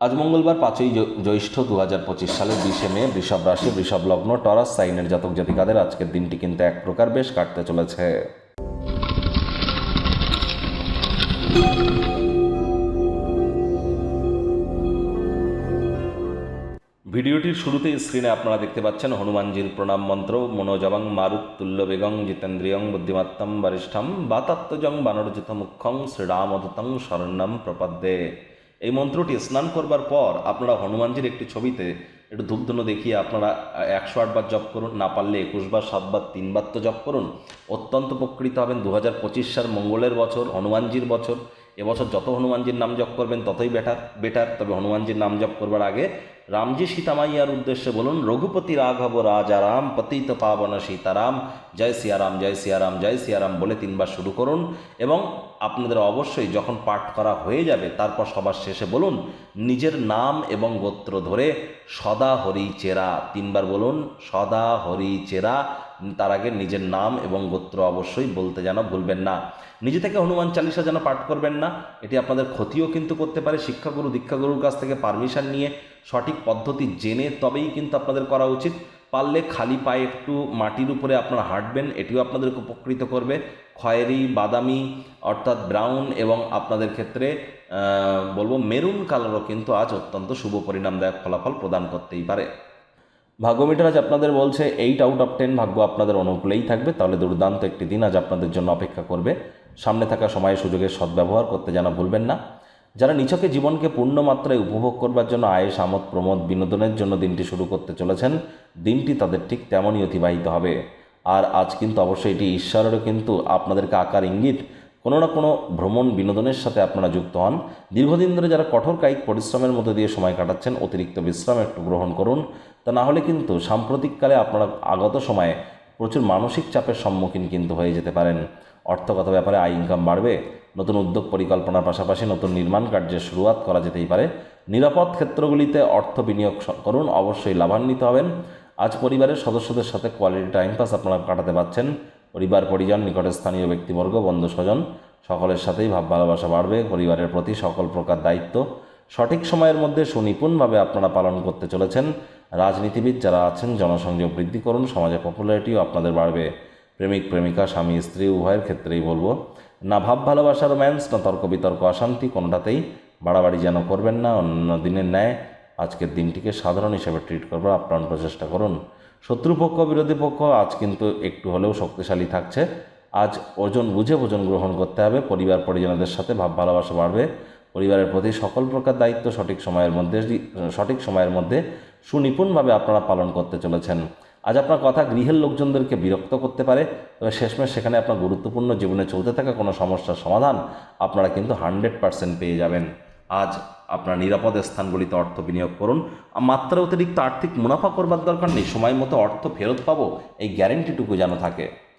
আজ মঙ্গলবার পাঁচই জ্যৈ- জ্যৈষ্ঠ দু হাজার পঁচিশ সালের বিশে মে, বৃষভ রাশি, বৃষভ লগ্ন, টরাস, সাইনের জাতক জাতিকাদের আজকের দিনটি কিন্তু এক প্রকার বেশ কাটতে চলেছে। ভিডিওটির শুরুতেই স্ক্রিনে আপনারা দেখতে পাচ্ছেন হনুমানজির প্রণাম মন্ত্র, মনোজবং মারুত তুল্য বেগং জিতেন্দ্রিয়ং বুদ্ধিমত্তম বরিষ্ঠম বাতাত্মজং বানরজিত মুখ্যং শ্রীরামদতং শরণ্যম প্রপদ্যে। এই মন্ত্রটি স্নান করবার পর আপনারা হনুমানজির একটি ছবিতে একটু ধূপধুনো দেখিয়ে আপনারা একশো আটবার জপ করুন, না পারলে একুশবার সাতবার তিনবার তো জপ করুন। অত্যন্ত উপকৃত হবেন। দু হাজার পঁচিশ সাল মঙ্গলের বছর, হনুমানজির বছর। এবছর যত হনুমানজির নাম জপ করবেন ততই বেটার বেটার তবে হনুমানজির নাম জপ করবার আগে রামজি সীতামাইয়ার উদ্দেশ্যে বলুন, রঘুপতি রাঘব রাজারাম পতিত পাবন সীতারাম, জয় সিয়ারাম জয় সিয়ারাম জয় সিয়ারাম বলে তিনবার শুরু করুন এবং আপনাদের অবশ্যই যখন পাঠ করা হয়ে যাবে, তারপর সবার শেষে বলুন, নিজের নাম এবং গোত্র ধরে সদা হরি চেরা তিনবার বলুন, সদা হরি চেরা তার আগে নিজের নাম এবং গোত্র অবশ্যই বলতে যেন ভুলবেন না। নিজে থেকে হনুমান চালিসা যেন পাঠ করবেন না, এটি আপনাদের ক্ষতিও কিন্তু করতে পারে। শিক্ষাগুরু, দীক্ষাগুরুর কাছ থেকে পারমিশন নিয়ে সঠিক পদ্ধতি জেনে তবেই কিন্তু আপনাদের করা উচিত। পারলে খালি পায়ে একটু মাটির উপরে আপনারা হাঁটবেন, এটিও আপনাদেরকে উপকৃত করবে। খয়েরি, বাদামি, অর্থাৎ ব্রাউন এবং আপনাদের ক্ষেত্রে বলব মেরুন কালারও কিন্তু আজ অত্যন্ত শুভ পরিণামদায়ক ফলাফল প্রদান করতেই পারে। ভাগ্যমিটার আজ আপনাদের বলছে এইট আউট অফ টেন ভাগ্য আপনাদের অনুকূলেই থাকবে। তাহলে দুর্দান্ত একটি দিন আজ আপনাদের জন্য অপেক্ষা করবে। সামনে থাকা সময়ে সুযোগের সদ্ব্যবহার করতে যেন ভুলবেন না। যারা নিছকে জীবনকে পূর্ণ মাত্রায় উপভোগ করবার জন্য আয়েস, আমোদ, প্রমোদ, বিনোদনের জন্য দিনটি শুরু করতে চলেছেন, দিনটি তাদের ঠিক তেমনই অতিবাহিত হবে। আর আজ কিন্তু অবশ্যই এটি ঈশ্বরেরও কিন্তু আপনাদেরকে আকার ইঙ্গিত। কোনো না কোনো ভ্রমণ, বিনোদনের সাথে আপনারা যুক্ত হন। দীর্ঘদিন ধরে যারা কঠোর কায়িক পরিশ্রমের মধ্যে দিয়ে সময় কাটাচ্ছেন, অতিরিক্ত বিশ্রাম একটু গ্রহণ করুন। তা না হলে কিন্তু সাম্প্রতিককালে আপনারা আগত সময়ে প্রচুর মানসিক চাপের সম্মুখীন কিন্তু হয়ে যেতে পারেন। অর্থগত ব্যাপারে আয় ইনকাম বাড়বে, নতুন উদ্যোগ পরিকল্পনার পাশাপাশি নতুন নির্মাণ কার্যের শুরুয়াত করা যেতেই পারে। নিরাপদ ক্ষেত্রগুলিতে অর্থ বিনিয়োগ করুন, অবশ্যই লাভান্বিত হবেন। আজ পরিবারের সদস্যদের সাথে কোয়ালিটি টাইম পাস আপনারা কাটাতে পারছেন পরিবার, পরিজন নিকটের স্থানীয় ব্যক্তিবর্গ, বন্ধু স্বজন, সকলের সাথেই ভাব ভালোবাসা বাড়বে। পরিবারের প্রতি সকল প্রকার দায়িত্ব সঠিক সময়ের মধ্যে সুনিপুণভাবে আপনারা পালন করতে চলেছেন। রাজনীতিবিদ যারা আছেন, জনসংযোগ বৃদ্ধি করুন সমাজে পপুলারিটিও আপনাদের বাড়বে। প্রেমিক, প্রেমিকা, স্বামী, স্ত্রী, উভয়ের ক্ষেত্রেই বলব, না ভাব, ভালোবাসা, রোম্যান্স, না তর্ক, বিতর্ক, অশান্তি কোনোটাতেই বাড়াবাড়ি যেন করবেন না, অন্য দিনের ন্যায় আজকের দিনটিকে সাধারণ হিসেবে ট্রিট করবার আপ্রাণ প্রচেষ্টা করুন। শত্রুপক্ষ, বিরোধী পক্ষ, আজ কিন্তু একটু হলেও শক্তিশালী থাকছে। আজ ওজন, বুঝে, ভোজন গ্রহণ করতে হবে, পরিবার, পরিজনদের সাথে ভাব, ভালোবাসা বাড়বে। পরিবারের প্রতি সকল প্রকার দায়িত্ব সঠিক সময়ের মধ্যে, সঠিক সময়ের মধ্যে সুনিপুণভাবে আপনারা পালন করতে চলেছেন। আজ আপনার কথা গৃহের লোকজনদেরকে বিরক্ত করতে পারে, তবে শেষমেশ সেখানে আপনার গুরুত্বপূর্ণ জীবনে চলতে থাকা কোনো সমস্যার সমাধান আপনারা কিন্তু হান্ড্রেড পার্সেন্ট পেয়ে যাবেন। আজ আপনার নিরাপদ স্থানগুলিতে অর্থ বিনিয়োগ করুন। মাত্রা অতিরিক্ত আর্থিক মুনাফা করবার দরকার নেই, সময় মতো অর্থ ফেরত পাবো, এই গ্যারেন্টিটুকু যেন থাকে।